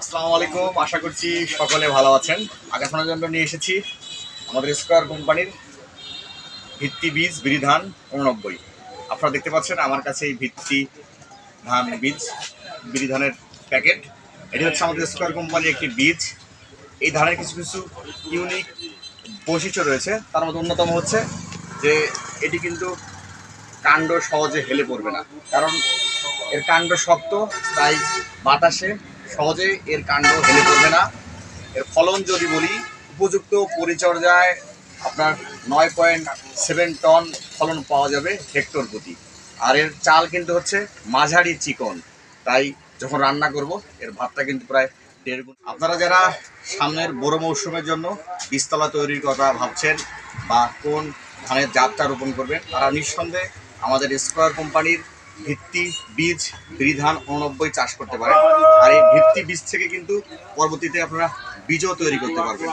আসসালামু আলাইকুম, আশা করছি সকলে ভালো আছেন। আগে শোনার জন্য নিয়ে এসেছি। আমাদের স্কোয়ার কোম্পানির ভিত্তি বীজ বিড়ি ধান উননব্বই। আপনারা দেখতে পাচ্ছেন আমার কাছে এই ভিত্তি ধান বীজ বিড়ি ধানের প্যাকেট। এটি হচ্ছে আমাদের স্কোয়ার কোম্পানির একটি বীজ। এই ধানের কিছু কিছু ইউনিক বৈশিষ্ট্য রয়েছে। তার মধ্যে অন্যতম হচ্ছে যে এটি কিন্তু কাণ্ড সহজে হেলে পড়বে না। কারণ এর কাণ্ড শক্ত, তাই বাতাসে সহজে এর কাণ্ড হেলে পড়বে না। এর ফলন যদি বলি, উপযুক্ত পরিচর্যায় আপনার নয় পয়েন্ট সেভেন টন ফলন পাওয়া যাবে হেক্টর প্রতি। আর এর চাল কিন্তু হচ্ছে মাঝারি চিকন। তাই যখন রান্না করব, এর ভাতটা কিন্তু প্রায় দেড় গুণ। আপনারা যারা সামনের বড় মৌসুমের জন্য বীজতলা তৈরির কথা ভাবছেন বা কোন ধানের জাতটা রোপণ করবেন, তারা নিঃসন্দেহে আমাদের স্কোয়ার কোম্পানির ভিত্তি বীজ বিধান অনব্বই চাষ করতে পারেন। আর এই ভিত্তি বীজ থেকে কিন্তু পরবর্তীতে আপনারা বীজও তৈরি করতে পারবেন।